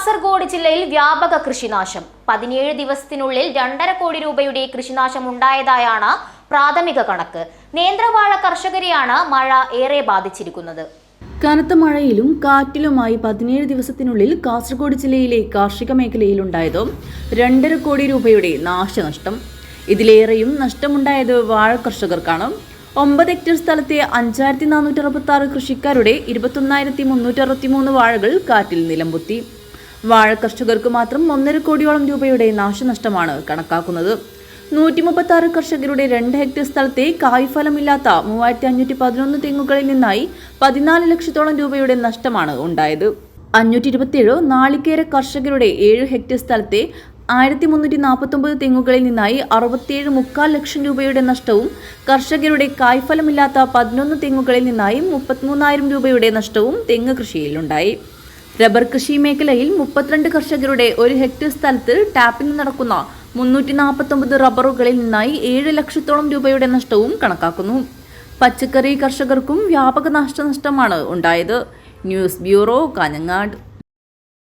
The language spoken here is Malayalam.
കാസർഗോഡ് ജില്ലയിൽ വ്യാപക കൃഷിനാശം. പതിനേഴ് ദിവസത്തിനുള്ളിൽ രണ്ടര കോടി രൂപയുടെ കൃഷിനാശം ഉണ്ടായതായാണ് പ്രാഥമിക കണക്ക്. നേന്ത്രവാഴ കർഷകരെയാണ് മഴ ഏറെ ബാധിച്ചിരിക്കുന്നത്. കനത്ത മഴയിലും കാറ്റിലുമായി പതിനേഴ് ദിവസത്തിനുള്ളിൽ കാസർഗോഡ് ജില്ലയിലെ കാർഷിക മേഖലയിലുണ്ടായത് രണ്ടര കോടി രൂപയുടെ നാശനഷ്ടം. ഇതിലേറെയും നഷ്ടമുണ്ടായത് വാഴ കർഷകർക്കാണ്. ഒമ്പത് ഹെക്ടർ സ്ഥലത്തെ അഞ്ചായിരത്തി നാനൂറ്റി അറുപത്തി ആറ് കൃഷിക്കാരുടെ ഇരുപത്തൊന്നായിരത്തി മുന്നൂറ്റി അറുപത്തി മൂന്ന് വാഴകൾ കാറ്റിൽ നിലംപൊത്തി. വാഴ കർഷകർക്ക് മാത്രം ഒന്നര കോടിയോളം രൂപയുടെ നാശനഷ്ടമാണ് കണക്കാക്കുന്നത്. നൂറ്റി മുപ്പത്തി ആറ് കർഷകരുടെ രണ്ട് ഹെക്ടർ സ്ഥലത്തെ കായ്ഫലമില്ലാത്ത മൂവായിരത്തി അഞ്ഞൂറ്റി പതിനൊന്ന് തെങ്ങുകളിൽ നിന്നായി പതിനാല് ലക്ഷത്തോളം രൂപയുടെ നഷ്ടമാണ് ഉണ്ടായത്. അഞ്ഞൂറ്റി ഇരുപത്തിയേഴ് നാളികേര കർഷകരുടെ ഏഴ് ഹെക്ടർ സ്ഥലത്തെ ആയിരത്തി മുന്നൂറ്റി നാൽപ്പത്തൊമ്പത് തെങ്ങുകളിൽ നിന്നായി അറുപത്തിയേഴ് മുക്കാൽ ലക്ഷം രൂപയുടെ നഷ്ടവും കർഷകരുടെ കായ്ഫലമില്ലാത്ത പതിനൊന്ന് തെങ്ങുകളിൽ നിന്നായി മുപ്പത്തിമൂന്നായിരം രൂപയുടെ നഷ്ടവും തെങ്ങ് കൃഷിയിലുണ്ടായി. റബ്ബർ കൃഷി മേഖലയിൽ മുപ്പത്തിരണ്ട് കർഷകരുടെ ഒരു ഹെക്ടർ സ്ഥലത്ത് ടാപ്പിംഗ് നടക്കുന്ന മുന്നൂറ്റി നാൽപ്പത്തൊമ്പത് റബ്ബറുകളിൽ നിന്നായി ഏഴ് ലക്ഷത്തോളം രൂപയുടെ നഷ്ടവും കണക്കാക്കുന്നു. പച്ചക്കറി കർഷകർക്കും വ്യാപക നാശനഷ്ടമാണ് ഉണ്ടായത്. News bureau Kanhangad.